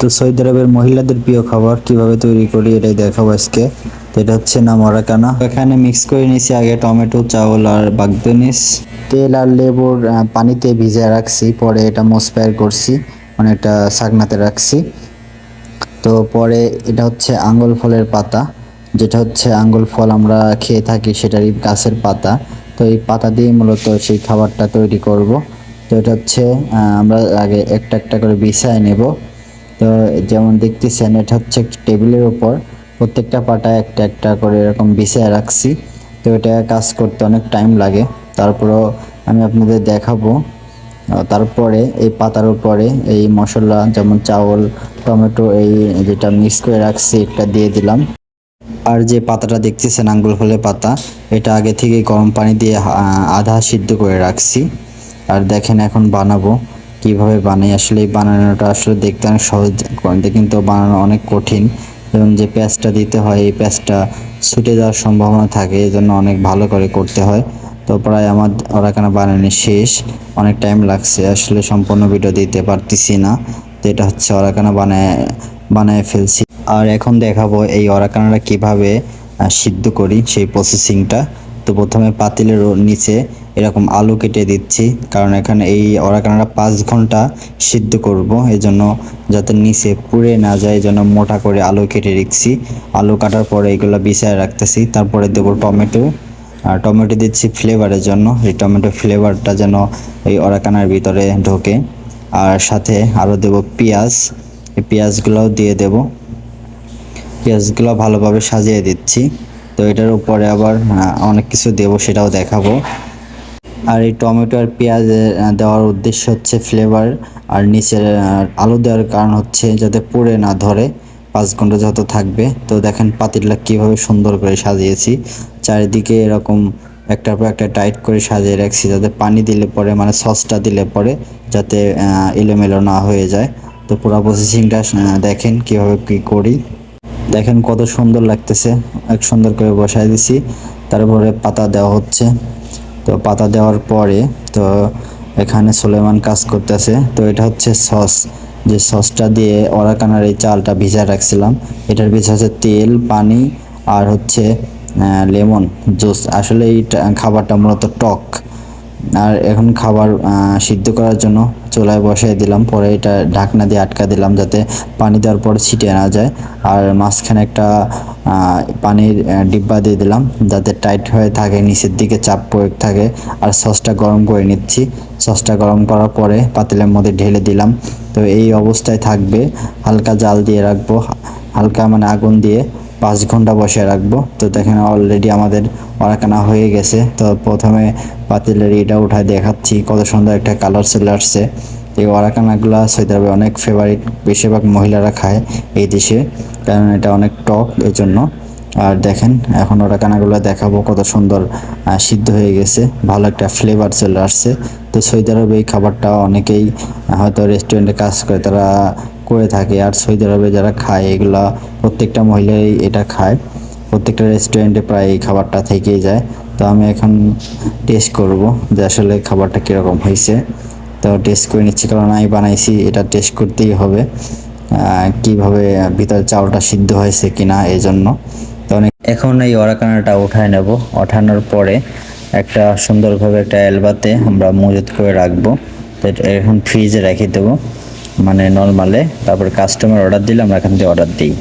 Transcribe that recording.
তো সৌদি আরবের মহিলাদের প্রিয় খাবার কীভাবে তৈরি করি এটাই দেখাবো আজকে। তো এটা হচ্ছে না মরাকানা এখানে মিক্স করে নিয়েছি আগে টমেটো, চাউল আর বাগদনিস তেল আর লেবুর পানিতে ভিজে রাখছি। পরে এটা মোসপায়ার করছি, অনেকটা শাকনাতে রাখছি। তো পরে এটা হচ্ছে আঙ্গুল ফলের পাতা। যেটা হচ্ছে আঙ্গুল ফল আমরা খেয়ে থাকি, সেটারই গাছের পাতা। তো এই পাতা দিয়ে মূলত সেই খাবারটা তৈরি করব। তো এটা হচ্ছে আমরা আগে একটা একটা করে বিছায় নেব। তো যেমন দেখতেছেন, এটা হচ্ছে একটা টেবিলের উপর প্রত্যেকটা পাটা একটা একটা করে এরকম বিছায় রাখছি। তো এটা কাজ করতে অনেক টাইম লাগে। তারপরও আমি আপনাদের দেখাবো। তারপরে এই পাতার উপরে এই মশলা যেমন চাউল, টমেটো এই যেটা মিক্স করে রাখছি এটা দিয়ে দিলাম। আর যে পাতাটা দেখতেছেন, আঙ্গুল ফলের পাতা, এটা আগে থেকে গরম পানি দিয়ে আধা সিদ্ধ করে রাখছি। আর দেখেন এখন বানাবো। কীভাবে বানাই, আসলে এই বানানোটা আসলে দেখতে অনেক সহজ কিন্তু বানানো অনেক কঠিন। এবং যে পেঁয়াজটা দিতে হয়, এই পেঁয়াজটা ছুটে যাওয়ার সম্ভাবনা থাকে এই জন্য অনেক ভালো করে করতে হয়। তো প্রায় আমার ওরাকানা বানানো শেষ, অনেক টাইম লাগছে, আসলে সম্পূর্ণ ভিডিও দিতে পারতেছি না। তো এটা হচ্ছে ওরাকানা বানায় বানায় ফেলছি। আর এখন দেখাবো এই অরাকানাটা কীভাবে সিদ্ধ করি, সেই প্রসেসিংটা তো প্রথমে পাতিলের নিচে এরকম আলু কেটে দিচ্ছি, কারণ এখানে এই অরাকানাটা পাঁচ ঘণ্টা সিদ্ধ করব জন্য যাতে নিচে পুড়ে না যায় জন্য মোটা করে আলু কেটে রেখেছি। আলু কাটার পরে এগুলো বিছায় রাখতেছি, তারপরে দেবো টমেটো। আর টমেটো দিচ্ছি ফ্লেভারের জন্য, এই টমেটো ফ্লেভারটা যেন এই অরাকানার ভিতরে ঢোকে। আর সাথে আরও দেব পেঁয়াজ, এই পেঁয়াজগুলোও দিয়ে দেব। পেঁয়াজগুলো ভালোভাবে সাজিয়ে দিচ্ছি। তো এটার উপরে আবার অনেক কিছু দেবো, সেটাও দেখাবো। আর এই টমেটো আর পেঁয়াজ দেওয়ার উদ্দেশ্য হচ্ছে ফ্লেভার আর নিচের আলু দেওয়ার কারণ হচ্ছে যাতে পুড়ে না ধরে, পাঁচ ঘণ্টা যত থাকবে। তো দেখেন পাতিলটা কীভাবে সুন্দর করে সাজিয়েছি। চারিদিকে এরকম একটার পর একটা টাইট করে সাজিয়ে রাখছি, যাতে পানি দিলে পরে মানে সসটা দিলে পরে যাতে এলোমেলো না হয়ে যায়। তো পুরো প্রসেসিংটা দেখেন কীভাবে কী করি। দেখেন কত সুন্দর লাগতেছে। এক সুন্দর করে বসাই দিছি। তারপরে পাতা দেওয়া হচ্ছে। তো পাতা দেওয়ার পরে তো এখানে সুলেমান কাজ করতেছে। তো এটা হচ্ছে সস। যে সসটা দিয়ে অরাকানার এই চালটা ভিজা রাখছিলাম। এটার ভিতরে হচ্ছে তেল, পানি আর হচ্ছে লেমন, জুস। আসলে এই খাবারটা মূলত টক। আর এখন খাবার সিদ্ধ করার জন্য চুলায় বসাই দিলাম। পরে এটা ঢাকনা দিয়ে আটকা দিলাম যাতে পানি দেওয়ার পর ছিটে না যায়। আর মাঝখানে একটা পানির ডিব্বা দিয়ে দিলাম যাতে টাইট হয়ে থাকে, নিচের দিকে চাপ প্রয়োগ থাকে। আর সসটা গরম করে নিচ্ছি। সসটা গরম করার পরে পাতিলের মধ্যে ঢেলে দিলাম। তো এই অবস্থায় থাকবে। হালকা জাল দিয়ে রাখব। হালকা মানে আগুন দিয়ে পাঁচ ঘণ্টা বসে রাখব। তো দেখেন অলরেডি আমাদের ওরাকানা হয়ে গেছে। তো প্রথমে পাতিলের এটা উঠায় দেখাচ্ছি, কত সুন্দর একটা কালার চলে আসছে। এই ওরাকানাগুলো সৌদি আরবে অনেক ফেভারিট বেশিরভাগ মহিলারা খায় এই দেশে, কারণ এটা অনেক টক এই জন্য আর দেখেন, এখন ওরাকানাগুলো দেখাবো কত সুন্দর সিদ্ধ হয়ে গেছে, ভালো একটা ফ্লেভার চলে আসছে। তো সৌদি আরবে এই খাবারটা অনেকেই হয়তো রেস্টুরেন্টে কাজ করে তারা করে থাকে। আর সৌদি আরবে যারা খায়, এগুলা প্রত্যেকটা মহিলাই এটা খায়। প্রত্যেকটা রেস্টুরেন্টে প্রায় এই খাবারটা থেকেই যায়। তো আমি এখন টেস্ট করব যে আসলে খাবারটা কীরকম হয়েছে। তো টেস্ট করে নিচ্ছি, কারণ আমি বানাইছি, এটা টেস্ট করতেই হবে কীভাবে ভিতরে চাউলটা সিদ্ধ হয়েছে কিনা এই জন্য তো এখন এই অরাকানাটা উঠায় নেব। ওঠানোর পরে একটা সুন্দরভাবে একটা অ্যালবাতে আমরা মজুত করে রাখব। তো এখন ফ্রিজে রেখে দেবো মানে নর্মালে তারপর কাস্টমার অর্ডার দিলে আমরা এখান থেকে অর্ডার দিই।